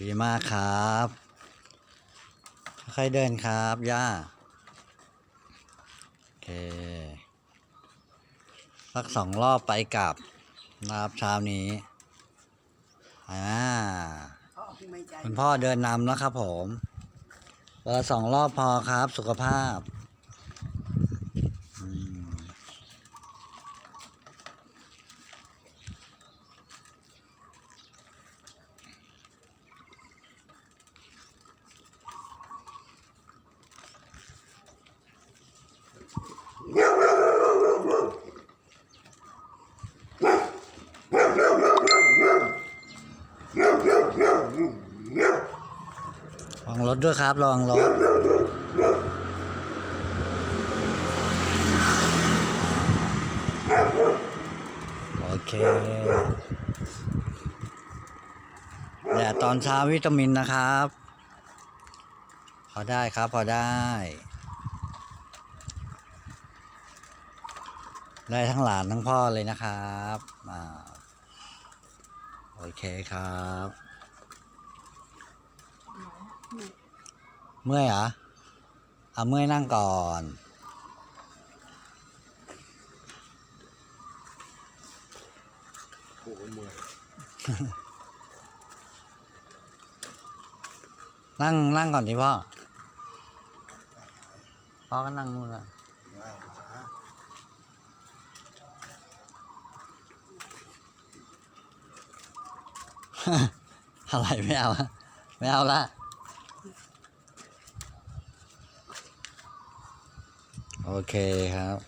ดีมากครับ ค่อยๆเดินครับย่า โอเค สักสองรอบไปกลับนะครับเช้านี้อ่าคุณพ่อเดินนำแล้วครับผมเออสองรอบพอครับสุขภาพ ระวังรถด้วยครับระวังรถโอเคแดดตอนเช้าวิตามินนะครับ พอได้ครับพอได้ ได้ทั้งหลานทั้งพ่อเลยนะครับอ่าโอเคครับ เมื่อยเหรอเอาเมื่อยนั่งก่อน โอ้เมื่อย นั่งนั่งก่อนดิพ่อ พ่อก็นั่งนู่นละอะไรไม่เอา ไม่เอาละโอ เคครับ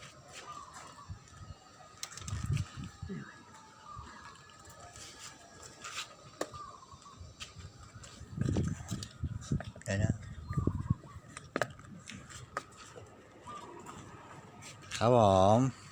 เดี๋ยวนะครับผม